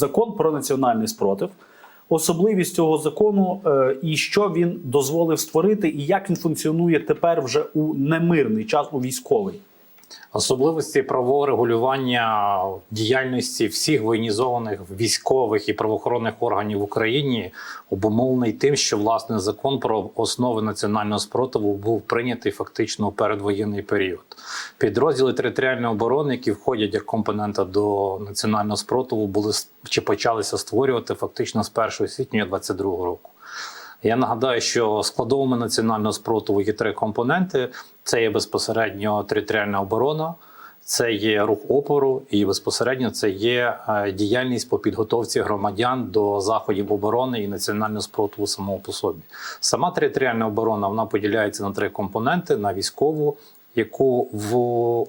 закон про національний спротив, особливість цього закону е, і що він дозволив створити, і як він функціонує тепер вже у немирний час у військовий. Особливості правового регулювання діяльності всіх воєнізованих військових і правоохоронних органів в Україні обумовлений тим, що власне закон про основи національного спротиву був прийнятий фактично у передвоєнний період. Підрозділи територіальної оборони, які входять як компонента до національного спротиву, були чи почалися створювати фактично з 1 січня 2022 року. Я нагадаю, що складовими національного спротиву є три компоненти: це є безпосередньо територіальна оборона, це є рух опору, і безпосередньо це є е, діяльність по підготовці громадян до заходів оборони і національного спротиву самого по собі. Сама територіальна оборона вона поділяється на три компоненти: на військову. Яку в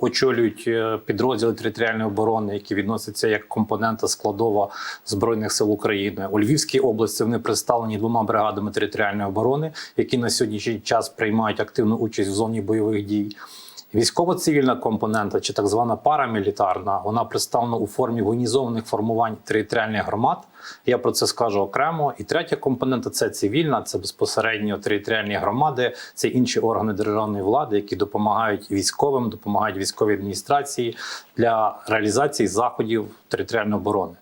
очолюють е, підрозділи територіальної оборони, які відносяться як компонента складова збройних сил України у Львівській області. Вони представлені двома бригадами територіальної оборони, які на сьогоднішній час приймають активну участь в зоні бойових дій. Військово-цивільна компонента чи так звана парамілітарна, вона представлена у формі воєнізованих формувань територіальних громад. Я про це скажу окремо. І третя компонента це цивільна, це безпосередньо територіальні громади, це інші органи державної влади, які допомагають військовим, допомагають військовій адміністрації для реалізації заходів територіальної оборони.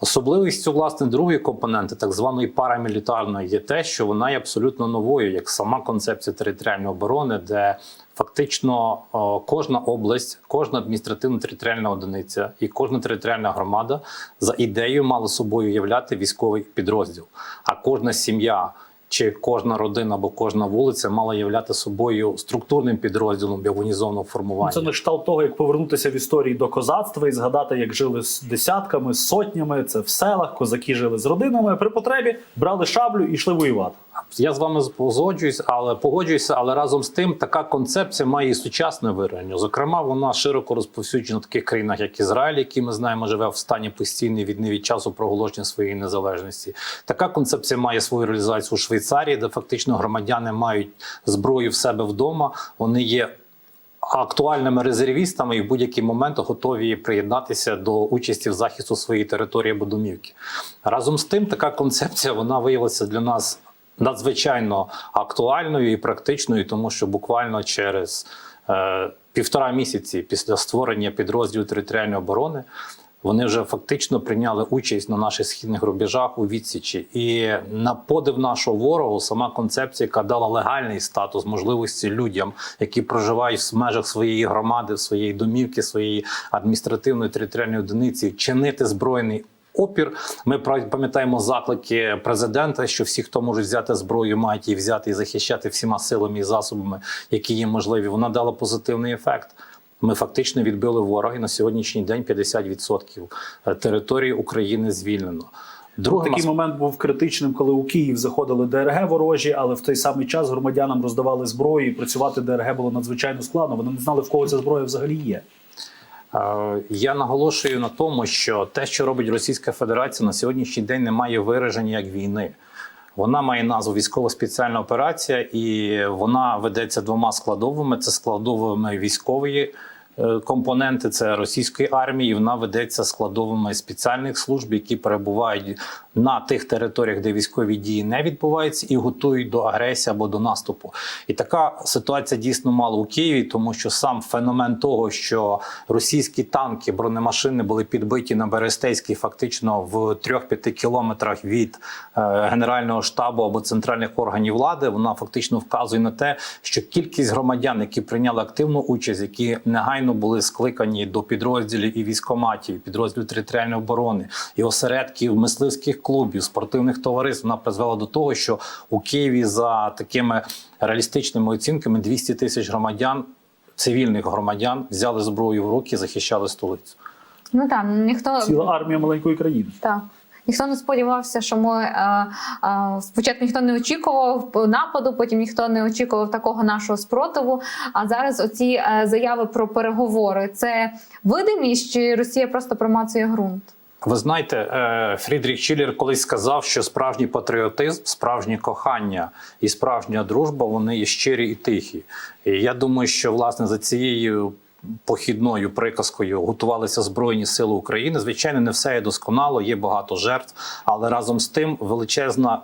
Особливістю власне другої компоненти, так званої парамілітарної, є те, що вона є абсолютно новою, як сама концепція територіальної оборони, де фактично кожна область, кожна адміністративно-територіальна одиниця і кожна територіальна громада за ідеєю мала собою являти військовий підрозділ. А кожна сім'я чи кожна родина або кожна вулиця мала являти собою структурним підрозділом біогонізованого формування. Це на кшталт того, як повернутися в історії до козацтва і згадати, як жили з десятками, сотнями. Це в селах, козаки жили з родинами. При потребі брали шаблю і йшли воювати. Я з вами погоджуюсь, але погоджуюся, але разом з тим така концепція має і сучасне вираження. Зокрема, вона широко розповсюджена в таких країнах, як Ізраїль, який ми знаємо, живе в стані постійної війни від часу проголошення своєї незалежності. Така концепція має свою реалізацію у Швейцарії, де фактично громадяни мають зброю в себе вдома. Вони є. Актуальними резервістами і в будь-який момент готові приєднатися до участі в захисту своєї території або домівки. Разом з тим, така концепція вона виявилася для нас надзвичайно актуальною і практичною, тому що буквально через е, півтора місяці після створення підрозділу територіальної оборони. Вони вже фактично прийняли участь на наших східних рубежах у відсічі, і на подив нашого ворогу сама концепція, яка дала легальний статус можливості людям, які проживають в межах своєї громади, своєї домівки, своєї адміністративної територіальної одиниці, чинити збройний опір. Ми пам'ятаємо заклики президента, що всі, хто можуть взяти зброю, мають її взяти і захищати всіма силами і засобами, які є можливі. Вона дала позитивний ефект. Ми фактично відбили ворога і на сьогоднішній день 50% території України звільнено. Другим Такий момент був критичним, коли у Київ заходили ДРГ ворожі, але в той самий час громадянам роздавали зброю, і працювати ДРГ було надзвичайно складно. Вони не знали, в кого ця зброя взагалі є. Е, Я наголошую на тому, що те, що робить Російська Федерація, на сьогоднішній день не має вираження як війни. Вона має назву військова спеціальна операція, і вона ведеться двома складовими: це складовими військової е, компоненти, це російської армії. Вона ведеться складовими спеціальних служб, які перебувають на тих територіях, де військові дії не відбуваються, і готують до агресії або до наступу. І така ситуація дійсно мала у Києві, тому що сам феномен того, що російські танки, бронемашини були підбиті на Берестейській, фактично в 3-5 кілометрах від е, генерального штабу або центральних органів влади, вона фактично вказує на те, що кількість громадян, які прийняли активну участь, які негайно були скликані до підрозділів і військоматів, підрозділів територіальної оборони і осередків мисливських клубів, спортивних товариств, вона призвела до того, що у Києві за такими реалістичними оцінками 200 тисяч громадян, цивільних громадян, взяли зброю в руки, захищали столицю. Ну так, ніхто Ціла армія маленької країни. так. Ніхто не сподівався, що ми е, е, спочатку ніхто не очікував нападу, потім ніхто не очікував такого нашого спротиву. А зараз оці е, заяви про переговори це видимість, чи Росія просто промацує ґрунт? Ви знаєте, е, Фрідріх Чілер колись сказав, що справжній патріотизм, справжнє кохання і справжня дружба вони є щирі і тихі. І я думаю, що власне за цією похідною приказкою готувалися Збройні Сили України. Звичайно, не все є досконало, є багато жертв, але разом з тим величезна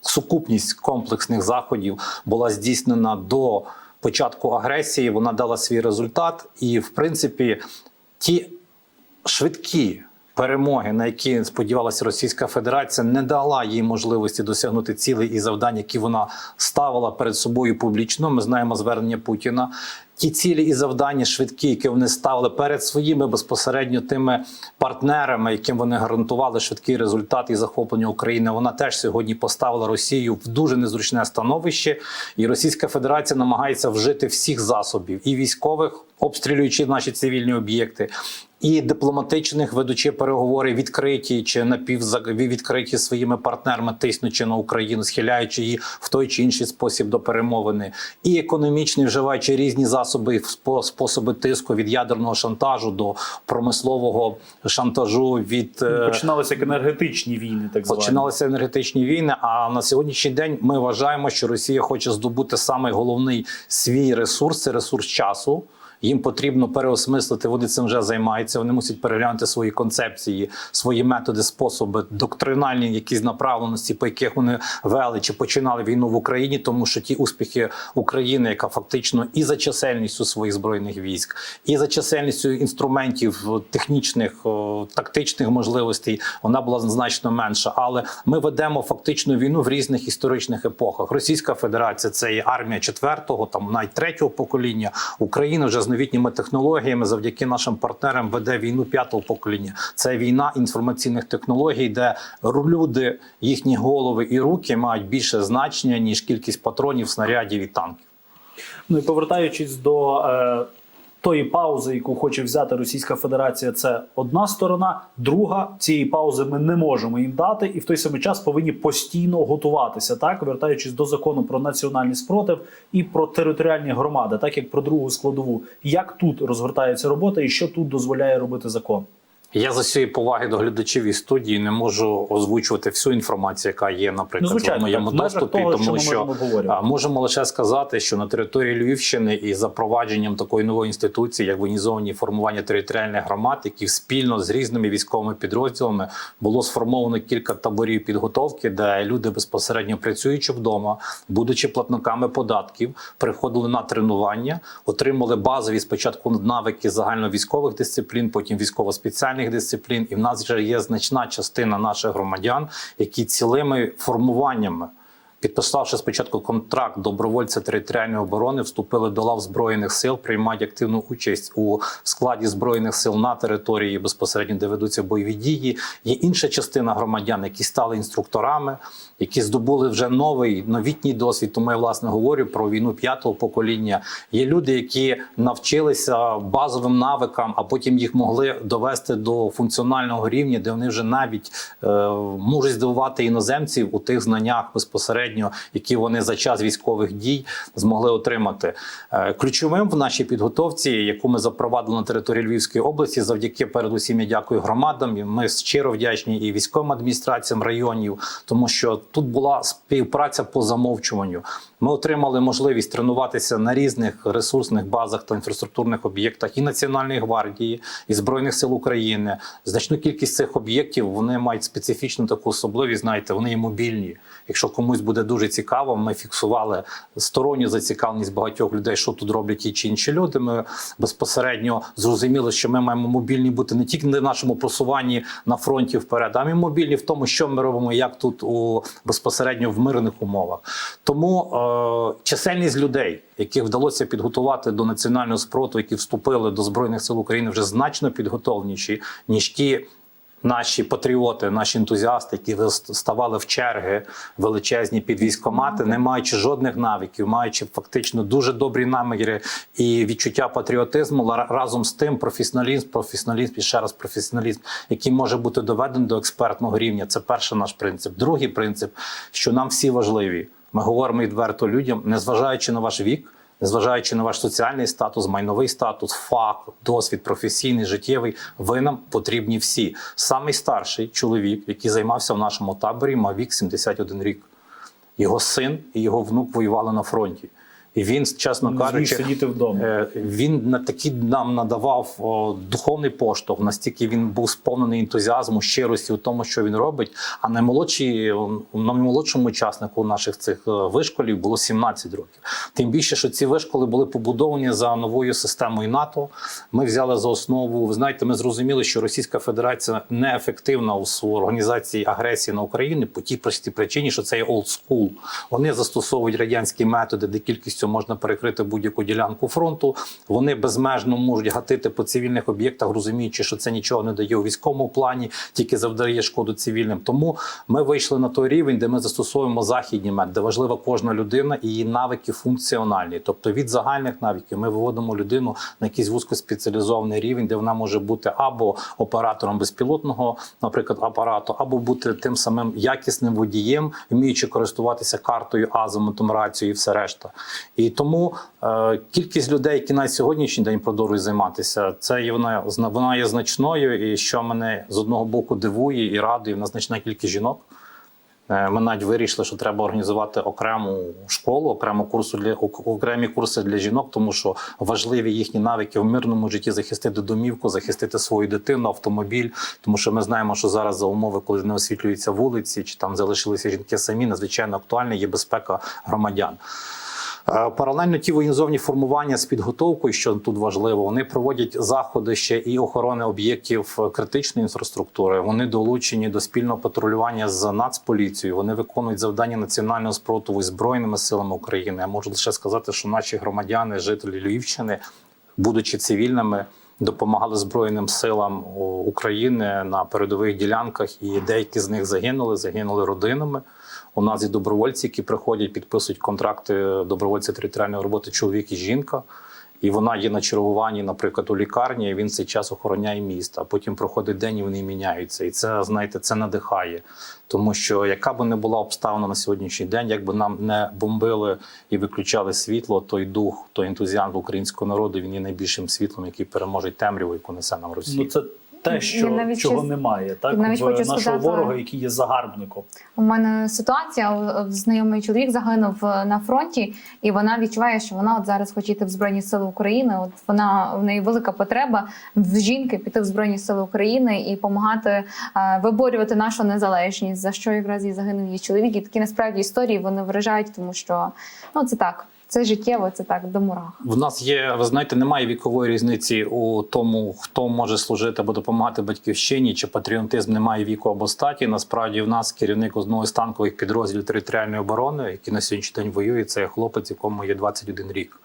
сукупність комплексних заходів була здійснена до початку агресії. Вона дала свій результат, і в принципі ті швидкі. Перемоги, на які сподівалася Російська Федерація, не дала їй можливості досягнути цілей і завдань, які вона ставила перед собою публічно. Ми знаємо звернення Путіна. Ті цілі і завдання швидкі, які вони ставили перед своїми безпосередньо тими партнерами, яким вони гарантували швидкий результат і захоплення України. Вона теж сьогодні поставила Росію в дуже незручне становище, і Російська Федерація намагається вжити всіх засобів і військових, обстрілюючи наші цивільні об'єкти, і дипломатичних, ведучи переговори відкриті чи напіввідкриті своїми партнерами, тиснучи на Україну, схиляючи її в той чи інший спосіб до перемовини, і економічний, вживаючи різні засоби спо- способи тиску від ядерного шантажу до промислового шантажу від е, Починалися як енергетичні війни, так звані. Починалися енергетичні війни. А на сьогоднішній день ми вважаємо, що Росія хоче здобути саме головний свій ресурс це ресурс часу. Їм потрібно переосмислити. Вони цим вже займаються. Вони мусять переглянути свої концепції, свої методи, способи, доктринальні якісь направленості, по яких вони вели чи починали війну в Україні, тому що ті успіхи України, яка фактично і за чисельністю своїх збройних військ, і за чисельністю інструментів технічних, тактичних можливостей, вона була значно менша. Але ми ведемо фактично війну в різних історичних епохах. Російська Федерація це є армія четвертого, там навіть третього покоління. Україна вже з новітніми технологіями, завдяки нашим партнерам, веде війну п'ятого покоління. Це війна інформаційних технологій, де люди, їхні голови і руки мають більше значення ніж кількість патронів, снарядів і танків. Ну і повертаючись до е, тої паузи, яку хоче взяти Російська Федерація, це одна сторона. Друга цієї паузи ми не можемо їм дати, і в той самий час повинні постійно готуватися. Так, вертаючись до закону про національний спротив і про територіальні громади, так як про другу складову. Як тут розгортається робота, і що тут дозволяє робити закон? Я за цієї поваги до глядачів і студії не можу озвучувати всю інформацію, яка є, наприклад, Ну, звичайно, в моєму так, доступі, того, що тому ми що можемо можемо лише сказати, що на території Львівщини і запровадженням такої нової інституції, як воєнізовані формування територіальних громад, які спільно з різними військовими підрозділами було сформовано кілька таборів підготовки, де люди безпосередньо працюючи вдома, будучи платниками податків, приходили на тренування, отримали базові спочатку навики загальновійськових дисциплін, потім військово-спеціальних дисциплін. І в нас вже є значна частина наших громадян, які цілими формуваннями. Підписавши спочатку контракт добровольця територіальної оборони, вступили до лав збройних сил, приймають активну участь у складі збройних сил на території безпосередньо, де ведуться бойові дії. Є інша частина громадян, які стали інструкторами, які здобули вже новий новітній досвід. Тому я власне говорю про війну п'ятого покоління. Є люди, які навчилися базовим навикам, а потім їх могли довести до функціонального рівня, де вони вже навіть е, можуть здивувати іноземців у тих знаннях безпосередньо, які вони за час військових дій змогли отримати. Е, ключовим в нашій підготовці, яку ми запровадили на території Львівської області, завдяки передусім я дякую громадам. Ми щиро вдячні і військовим адміністраціям районів, тому що тут була співпраця по замовчуванню. Ми отримали можливість тренуватися на різних ресурсних базах та інфраструктурних об'єктах і Національної гвардії, і Збройних сил України. Значну кількість цих об'єктів вони мають специфічну таку особливість. Знаєте, вони є мобільні. Якщо комусь буде дуже цікаво, ми фіксували сторонню зацікавленість багатьох людей, що тут роблять ті чи інші люди. Ми безпосередньо зрозуміли, що ми маємо мобільні бути не тільки на нашому просуванні на фронті вперед, а й мобільні в тому, що ми робимо, як тут у безпосередньо в мирних умовах. Тому е, чисельність людей, яких вдалося підготувати до національного спроту, які вступили до збройних сил України, вже значно підготовленіші ніж ті. Наші патріоти, наші ентузіасти, які ставали в черги величезні під військомати, не маючи жодних навиків, маючи фактично дуже добрі наміри і відчуття патріотизму, разом з тим професіоналізм, професіоналізм і ще раз професіоналізм, який може бути доведений до експертного рівня. Це перший наш принцип. Другий принцип, що нам всі важливі. Ми говоримо відверто людям, незважаючи на ваш вік. Незважаючи на ваш соціальний статус, майновий статус, факт, досвід, професійний, життєвий, ви нам потрібні всі. Самий старший чоловік, який займався в нашому таборі, мав вік 71 рік. Його син і його внук воювали на фронті. І він, чесно Не кажучи, сидіти вдома. Е, Він на такі нам надавав о, духовний поштовх, настільки він був сповнений ентузіазму, щирості у тому, що він робить. А наймолодший, о, наймолодшому учаснику наших цих е, вишколів було 17 років. Тим більше, що ці вишколи були побудовані за новою системою НАТО. Ми взяли за основу. Ви знаєте, ми зрозуміли, що Російська Федерація неефективна у організації агресії на Україну по тій простій причині, що це є school. Вони застосовують радянські методи, де кількістю можна перекрити будь-яку ділянку фронту. Вони безмежно можуть гатити по цивільних об'єктах, розуміючи, що це нічого не дає у військовому плані, тільки завдає шкоду цивільним. Тому ми вийшли на той рівень, де ми застосовуємо західні методи, де важлива кожна людина і її навики функціональні. Тобто від загальних навиків ми виводимо людину на якийсь вузькоспеціалізований рівень, де вона може бути або оператором безпілотного, наприклад, апарату, або бути тим самим якісним водієм, вміючи користуватися картою, азимутом, рацією і все решта. І тому е, кількість людей, які на сьогоднішній день продовжують займатися, це є вона вона є значною. І що мене з одного боку дивує і радує, в нас значна кількість жінок. Е, Ми навіть вирішили, що треба організувати окрему школу, окрему курсу для окремі курси для жінок, тому що важливі їхні навики в мирному житті захистити домівку, захистити свою дитину, автомобіль. Тому що ми знаємо, що зараз за умови, коли не освітлюються вулиці, чи там залишилися жінки самі, надзвичайно актуальна є безпека громадян. Е, Паралельно ті воєнізовні формування з підготовкою, що тут важливо, вони проводять заходи ще і охорони об'єктів е, критичної інфраструктури. Вони долучені до спільного патрулювання з Нацполіцією. Вони виконують завдання національного спротиву збройними силами України. Я можу лише сказати, що наші громадяни, жителі Львівщини, будучи цивільними. Допомагали Збройним силам України на передових ділянках, і деякі з них загинули, загинули родинами. У нас є добровольці, які приходять, підписують контракти добровольця територіальної роботи чоловік і жінка. І вона є на чергуванні, наприклад, у лікарні. і Він цей час охороняє місто. А потім проходить день і вони міняються. І це знаєте, це надихає. Тому що яка би не була обставина на сьогоднішній день, якби нам не бомбили і виключали світло, той дух, той ентузіазм українського народу він є найбільшим світлом, який переможе темряву, яку несе нам Росія. Ну це те, що навіть чого щас- немає, так навіть в хочу нашого сказати- ворога, який є загарбником. У мене ситуація знайомий чоловік загинув е, на фронті, і вона відчуває, що вона от зараз хоче йти в Збройні Сили України. От вона в неї велика потреба в жінки піти в Збройні Сили України і допомагати е, виборювати нашу незалежність, за що якраз і загинув її чоловік. І такі насправді історії вони вражають, тому що ну це так, це життєво, це так до мурах. В нас є, ви знаєте, немає вікової різниці у тому, хто може служити або допомагати батьківщині, чи патріотизм немає віку або статі. Насправді, в нас керівник одного з танкових підрозділів територіальної оборони, який на сьогоднішній день воює, це хлопець, якому є 21 рік.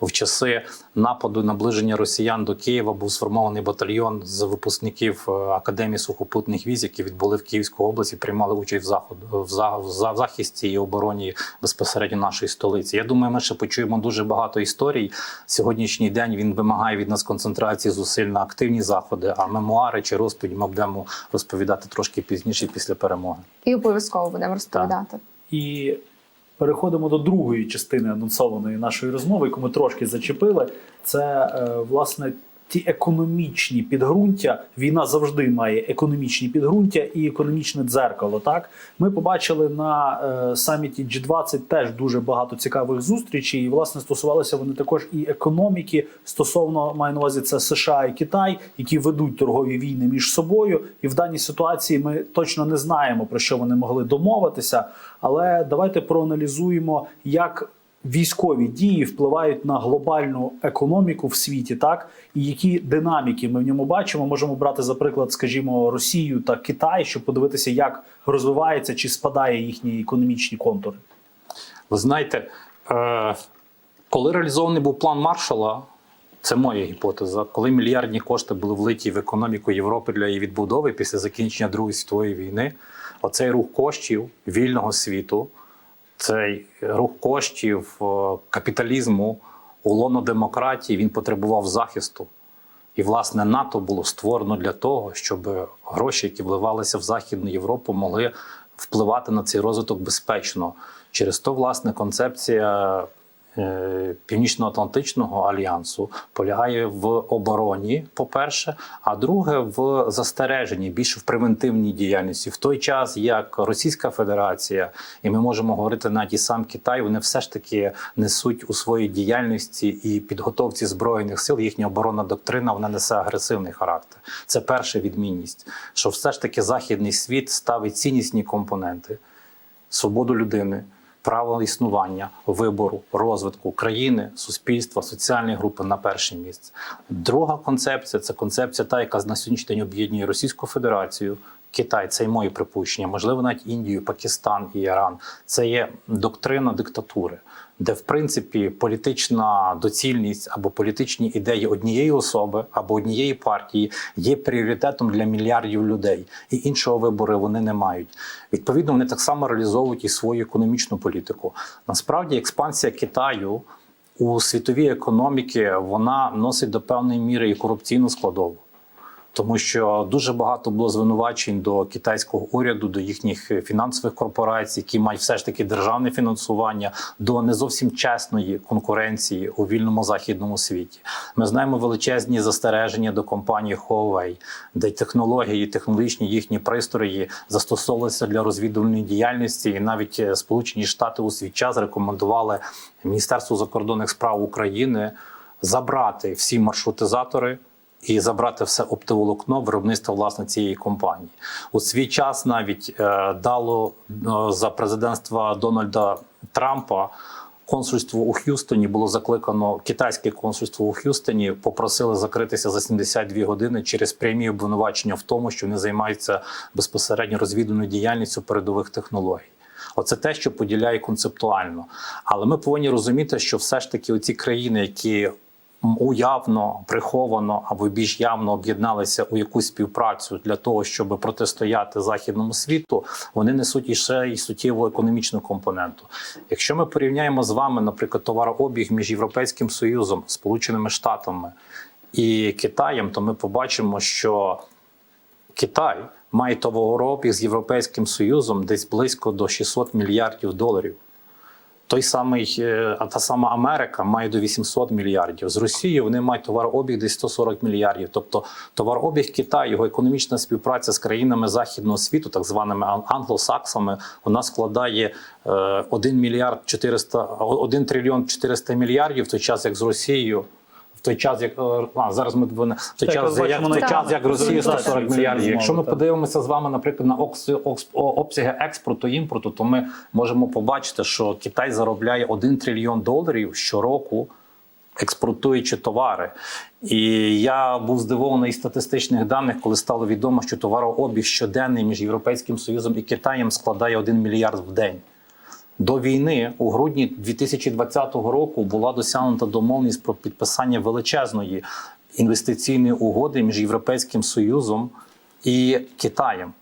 В часи нападу наближення росіян до Києва був сформований батальйон з випускників е, академії сухопутних військ, які відбули в Київську область і приймали участь в заходу в, за, в за- в захисті і обороні безпосередньо нашої столиці. Я думаю, ми ще почуємо дуже багато історій. Сьогоднішній день він вимагає від нас концентрації зусиль на активні заходи. А мемуари чи розповіді ми будемо розповідати трошки пізніше після перемоги. І обов'язково будемо розповідати. І переходимо до другої частини анонсованої нашої розмови, яку ми трошки зачепили. Це е, власне ті економічні підґрунтя. Війна завжди має економічні підґрунтя і економічне дзеркало. Так ми побачили на е, саміті G20 теж дуже багато цікавих зустрічей. І власне стосувалися вони також і економіки стосовно маю на увазі це США і Китай, які ведуть торгові війни між собою. І в даній ситуації ми точно не знаємо про що вони могли домовитися. Але давайте проаналізуємо, як військові дії впливають на глобальну економіку в світі, так і які динаміки ми в ньому бачимо. Можемо брати за приклад, скажімо, Росію та Китай, щоб подивитися, як розвивається чи спадає їхні економічні контури. Ви знаєте, е, коли реалізований був план Маршала, це моя гіпотеза, коли мільярдні кошти були влиті в економіку Європи для її відбудови після закінчення Другої світової війни, оцей рух коштів вільного світу, цей рух коштів е, капіталізму у лоно демократії, він потребував захисту. І, власне, НАТО було створено для того, щоб гроші, які вливалися в Західну Європу, могли впливати на цей розвиток безпечно. Через то, власне, концепція Північно-Атлантичного альянсу полягає в обороні, по-перше, а друге в застереженні, більше в превентивній діяльності. В той час, як Російська Федерація, і ми можемо говорити навіть і сам Китай, вони все ж таки несуть у своїй діяльності і підготовці збройних сил. Їхня оборонна доктрина вона несе агресивний характер. Це перша відмінність, що все ж таки західний світ ставить ціннісні компоненти свободу людини, право існування, вибору, розвитку країни, суспільства, соціальної групи на перше місце. Друга концепція це концепція, та яка на сьогоднішній день об'єднує Російську Федерацію. Китай, це і мої припущення, можливо, навіть Індію, Пакистан і Іран. Це є доктрина диктатури, де в принципі політична доцільність або політичні ідеї однієї особи або однієї партії є пріоритетом для мільярдів людей, і іншого вибору вони не мають. Відповідно, вони так само реалізовують і свою економічну політику. Насправді, експансія Китаю у світовій економіці вона носить до певної міри і корупційну складову. Тому що дуже багато було звинувачень до китайського уряду, до їхніх фінансових корпорацій, які мають все ж таки державне фінансування, до не зовсім чесної конкуренції у вільному західному світі. Ми знаємо величезні застереження до компанії Huawei, де технології, технологічні їхні пристрої застосовувалися для розвідувальної діяльності, і навіть Сполучені Штати у свій час рекомендували Міністерству закордонних справ України забрати всі маршрутизатори і забрати все оптоволокно виробництва власне цієї компанії. У свій час навіть е, дало е, за президентства Дональда Трампа. Консульство у Х'юстоні було закликано китайське консульство у Х'юстоні. Попросили закритися за 72 години через прямі обвинувачення в тому, що вони займаються безпосередньо розвідувальною діяльністю передових технологій. Оце те, що поділяє концептуально. Але ми повинні розуміти, що все ж таки оці країни, які уявно, приховано або більш явно об'єдналися у якусь співпрацю для того, щоб протистояти західному світу, вони несуть іще і суттєву економічну компоненту. Якщо ми порівняємо з вами, наприклад, товарообіг між Європейським Союзом, Сполученими Штатами і Китаєм, то ми побачимо, що Китай має товарообіг з Європейським Союзом десь близько до 600 мільярдів доларів. Той самий, е, а та сама Америка має до 800 мільярдів. З Росією вони мають товарообіг десь 140 мільярдів. Тобто товарообіг Китаю, його економічна співпраця з країнами західного світу, так званими ан- англосаксами, вона складає е, 1 мільярд 400, 1 трильйон 400 мільярдів, в той час як з Росією. В той час, як е, а, зараз ми в той час, як, в той час, як Росія 140 Це мільярдів. Якщо ми подивимося з вами, наприклад, на обсяги експорту імпорту, то ми можемо побачити, що Китай заробляє 1 трильйон доларів щороку. Експортуючи товари, і я був здивований із статистичних даних, коли стало відомо, що товарообіг щоденний між Європейським Союзом і Китаєм складає 1 мільярд в день. До війни у грудні 2020 року була досягнута домовленість про підписання величезної інвестиційної угоди між Європейським Союзом і Китаєм.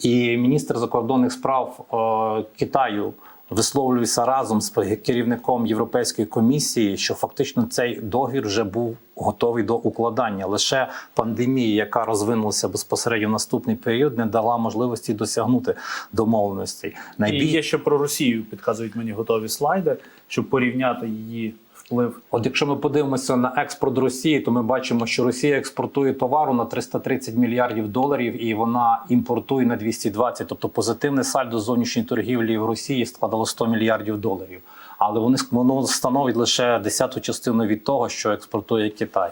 І міністр закордонних справ е, Китаю висловлювався разом з керівником Європейської комісії, що фактично цей договір вже був готовий до укладання. Лише пандемія, яка розвинулася безпосередньо в наступний період, не дала можливості досягнути домовленостей. І є ще про Росію, підказують мені готові слайди, щоб порівняти її вплив. От якщо ми подивимося на експорт Росії, то ми бачимо, що Росія експортує товару на 330 мільярдів доларів, і вона імпортує на 220. Тобто позитивне сальдо зовнішньої торгівлі в Росії складало 100 мільярдів доларів. Але вони воно становить лише десяту частину від того, що експортує Китай.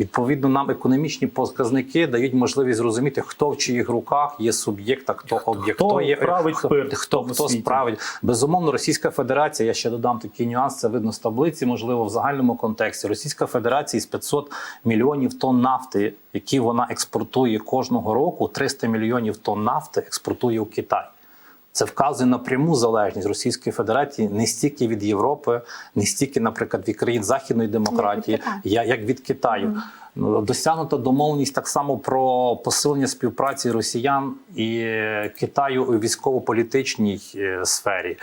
Відповідно, нам економічні показники дають можливість зрозуміти, хто в чиїх руках є суб'єкт, а хто об'єкт. Хто є править хто, пир хто, хто справить. Безумовно, Російська Федерація. Я ще додам такий нюанс. Це видно з таблиці, можливо, в загальному контексті. Російська Федерація з 500 мільйонів тонн нафти, які вона експортує кожного року, 300 мільйонів тонн нафти експортує у Китай. Це вказує на пряму залежність Російської Федерації не стільки від Європи, не стільки, наприклад, від країн західної демократії, як від Китаю. Ну, Досягнута домовленість так само про посилення співпраці росіян і Китаю у військово-політичній е, сфері.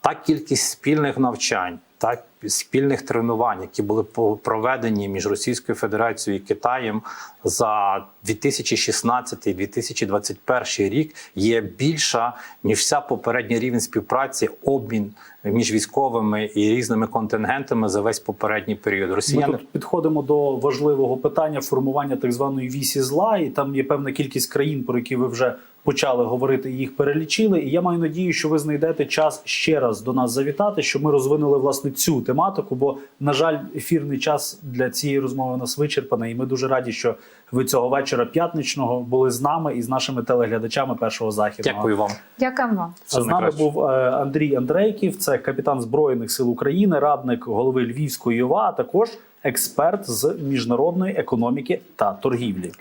Та кількість спільних навчань, та спільних тренувань, які були проведені між Російською Федерацією і Китаєм за 2016-2021 рік, є більша ніж вся попередній рівень співпраці, обмін між військовими і різними контингентами за весь попередній період. Ми тут підходимо до важливого питання формування так званої вісі зла, і там є певна кількість країн, про які ви вже почали говорити, і їх перелічили. І я маю надію, що ви знайдете час ще раз до нас завітати, щоб ми розвинули власне цю тематику. Бо, на жаль, ефірний час для цієї розмови у нас вичерпаний. І ми дуже раді, що ви цього вечора п'ятничного були з нами і з нашими телеглядачами першого західного. дякую вам. Дякуємо вам. З нами найкраще. був е, Андрій Андрейків, це капітан Збройних сил України, радник голови Львівської ОВА, а також експерт з міжнародної економіки та торгівлі.